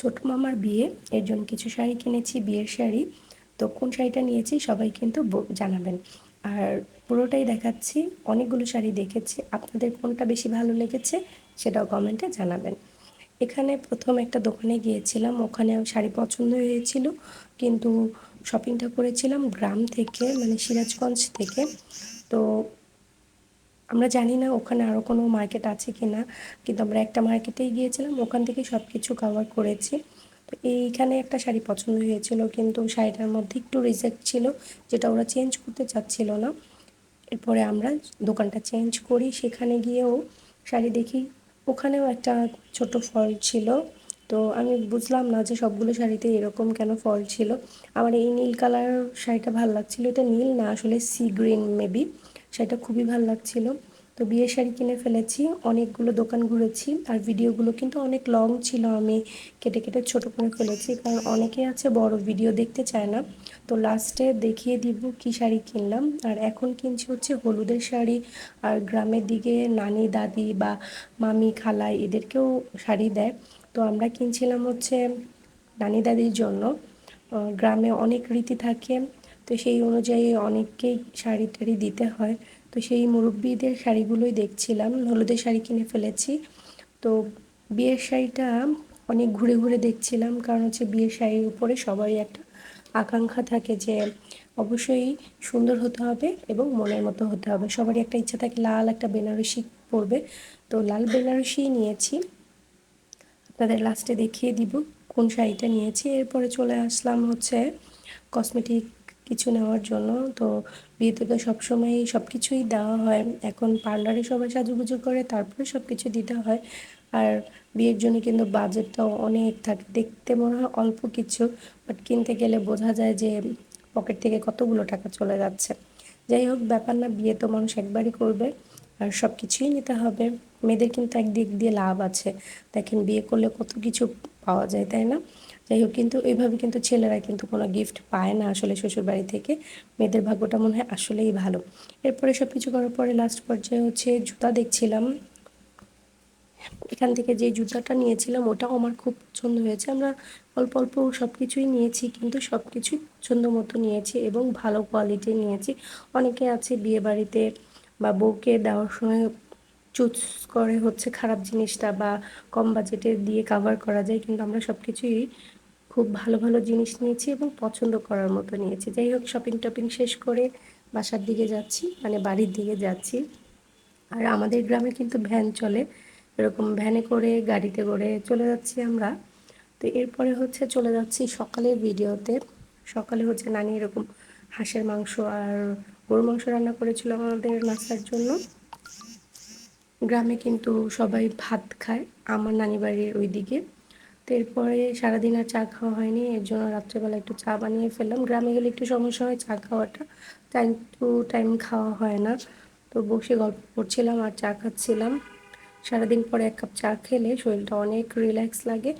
ছোট মামার বিয়ে, এর জন্য কিছু শাড়ি কিনেছি, বিয়ের শাড়ি। তো কোন শাড়িটা নিয়েছি সবাই কিন্তু জানাবেন। আর পুরোটাই দেখাচ্ছি, অনেকগুলো শাড়ি দেখেছি। আপনাদের কোনটা বেশি ভালো লেগেছে সেটাও কমেন্টে জানাবেন। এখানে প্রথম একটা দোকানে গিয়েছিলাম, ওখানে শাড়ি পছন্দ হয়েছিল, কিন্তু শপিংটা করেছিলাম গ্রাম থেকে মানে সিরাজগঞ্জ থেকে। তো আমরা জানি না ওখানে আরও কোনো মার্কেট আছে কি না কিন্তু আমরা একটা মার্কেটেই গিয়েছিলাম, ওখান থেকে সব কিছু কাভার করেছি। তো এইখানে একটা শাড়ি পছন্দ হয়েছিল, কিন্তু শাড়িটার মধ্যে একটু রিজেক্ট ছিল, যেটা ওরা চেঞ্জ করতে চাচ্ছিল না। এরপরে আমরা দোকানটা চেঞ্জ করি, সেখানে গিয়েও শাড়ি দেখি, ওখানেও একটা ছোট ফল ছিল। তো আমি বুঝলাম না যে সবগুলো শাড়িতে এরকম কেন ফল ছিল। আমার এই নীল কালার শাড়িটা ভালো লাগছিল, এটা নীল না, আসলে সি গ্রিন মেবি সেটা খুবই ভালো লাগছিল। তো বিয়ের শাড়ি কিনে ফেলেছি, অনেকগুলো দোকান ঘুরেছি আর ভিডিওগুলো কিন্তু অনেক লং ছিল আমি কেটে কেটে ছোট করে ফেলেছি কারণ অনেকে আছে বড় ভিডিও দেখতে চায় না। তো লাস্টে দেখিয়ে দিব কি শাড়ি কিনলাম। আর এখন কিনছি হচ্ছে হলুদের শাড়ি আর গ্রামের দিকে নানি, দাদি বা মামি খালাই এদেরকেও শাড়ি দেয়। তো আমরা কিনছিলাম হচ্ছে নানি, দাদির জন্য। গ্রামে অনেক রীতি থাকে। তো সেই অনুযায়ী অনেককেই শাড়ি টাড়ি দিতে হয়। তো সেই মুরব্বীদের শাড়িগুলোই দেখছিলাম, হলুদের শাড়ি কিনে ফেলেছি। তো বিয়ের শাড়িটা অনেক ঘুরে ঘুরে দেখছিলাম, কারণ হচ্ছে বিয়ের শাড়ির উপরে সবারই একটা আকাঙ্ক্ষা থাকে যে অবশ্যই সুন্দর হতে হবে এবং মনের মতো হতে হবে। সবারই একটা ইচ্ছা থাকে লাল একটা বেনারসি পরবে। তো লাল বেনারসি নিয়েছি। আপনাদের লাস্টে দেখিয়ে দিব কোন শাড়িটা নিয়েছি। এরপরে চলে আসলাম হচ্ছে কসমেটিক কিছু নেওয়ার জন্য। তো বিয়েতে তো সবসময় সব কিছুই দেওয়া হয়। এখন পার্লারে সবাই সাজুগুজু করে, তারপরে সব কিছু দিতে হয়। আর বিয়ের জন্য কিন্তু বাজেটটাও অনেক থাকে। দেখতে মনে হয় অল্প কিছু বাট কিনতে গেলে বোঝা যায় যে পকেট থেকে কতগুলো টাকা চলে যাচ্ছে। যাই হোক, ব্যাপার না, বিয়ে তো মানুষ একবারই করবে। আর সব কিছুই নিতে হবে। মেয়েদের কিন্তু একদিক দিয়ে লাভ আছে। দেখেন, বিয়ে করলে কত কিছু পাওয়া যায়, তাই না? যাই হোক কিন্তু এইভাবে কিন্তু ছেলেরা কিন্তু কোনো গিফট পায় না আসলে শ্বশুরবাড়ি থেকে। মেয়েদের ভাগ্যটা মনে হয় আসলেই ভালো। এরপরে সব কিছু করার পরে লাস্ট পর্যায়ে হচ্ছে জুতা দেখছিলাম। এখান থেকে যে জুতাটা নিয়েছিলাম, ওটাও আমার খুব পছন্দ হয়েছে। আমরা অল্প অল্প সব কিছুই নিয়েছি, কিন্তু সব কিছুই পছন্দ মতো নিয়েছি এবং ভালো কোয়ালিটি নিয়েছি। অনেকে আছে বিয়ে বাড়িতে বা বউকে দেওয়ার সময় চুজ করে হচ্ছে খারাপ জিনিসটা বা কম বাজেটে দিয়ে কাভার করা যায়, কিন্তু আমরা সব কিছুই খুব ভালো ভালো জিনিস নিয়েছি এবং পছন্দ করার মতো নিয়েছি। যাই হোক শপিং টপিং শেষ করে বাসার দিকে যাচ্ছি মানে বাড়ির দিকে যাচ্ছি। আর আমাদের গ্রামে কিন্তু ভ্যান চলে, এরকম ভ্যানে করে, গাড়িতে করে চলে যাচ্ছি আমরা। তো এরপরে হচ্ছে চলে যাচ্ছি সকালের ভিডিওতে। সকালে হচ্ছে নানি এরকম হাঁসের মাংস আর গরুর মাংস রান্না করেছিল আমাদের নাস্তার জন্য। গ্রামে কিন্তু সবাই ভাত খায়, আমার নানি বাড়ির ওই দিকে এরপরে সারাদিন আর চা খাওয়া হয়নি, এর জন্য রাত্রেবেলা একটু চা বানিয়ে ফেললাম। গ্রামে গেলে একটু সমস্যা হয় চা খাওয়াটা টাইম টু টাইম খাওয়া হয় না। তো বসে গল্প করছিলাম আর চা খাচ্ছিলাম। সারাদিন পরে এক কাপ চা খেলে শরীরটা অনেক রিল্যাক্স লাগে।